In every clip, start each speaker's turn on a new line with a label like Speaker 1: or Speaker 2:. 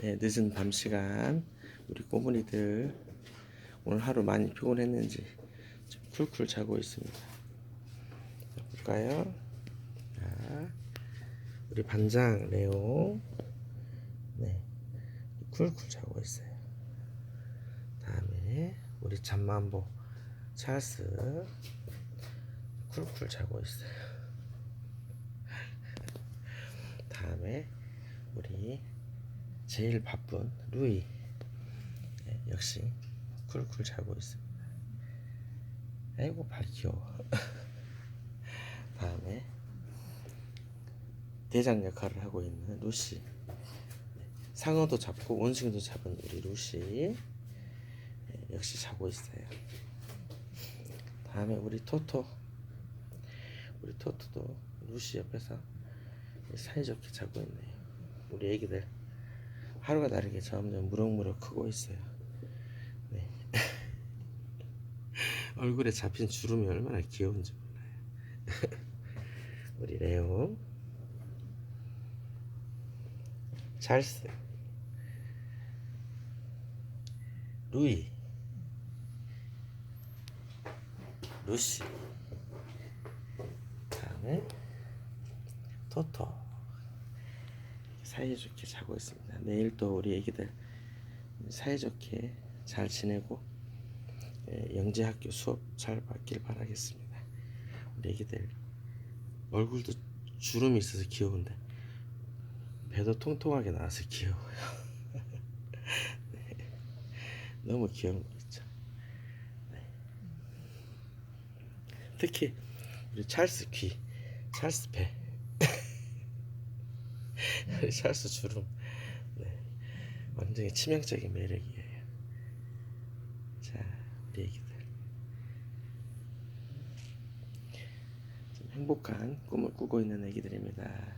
Speaker 1: 네, 늦은 밤 시간 우리 꼬물이들 오늘 하루 많이 피곤했는지 좀 쿨쿨 자고 있습니다. 자, 볼까요? 자, 우리 반장 레오 네 쿨쿨 자고 있어요. 다음에 우리 잠만보 찰스 쿨쿨 자고 있어요. 다음에 우리 제일 바쁜 루이 네, 역시 쿨쿨 자고 있습니다. 아이고 발 귀여워. 다음에 대장 역할을 하고 있는 루시 네, 상어도 잡고 원숭이도 잡은 우리 루시 네, 역시 자고 있어요. 다음에 우리 토토 우리 토토도 루시 옆에서 사이좋게 자고 있네요. 우리 애기들 하루가 다르게 점점 무럭무럭 크고 있어요. 네. 얼굴에 잡힌 주름이 얼마나 귀여운지 몰라요. 우리 레오, 찰스, 루이, 루시, 다음에 토토. 사이좋게 자고 있습니다. 내일 또 우리 애기들 사이좋게 잘 지내고 예, 영재학교 수업 잘 받길 바라겠습니다. 우리 애기들 얼굴도 주름이 있어서 귀여운데 배도 통통하게 나와서 귀여워요. 네. 너무 귀여운 거 있죠. 네. 특히 우리 찰스 귀, 찰스 배. 찰스 주름. 네. 완전히 치명적인 매력이에요. 자 우리 애기들. 좀 행복한 꿈을 꾸고 있는 애기들입니다.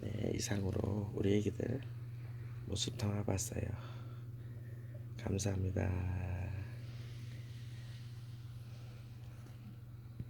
Speaker 1: 네 이상으로 우리 애기들 모습 담아봤어요. 감사합니다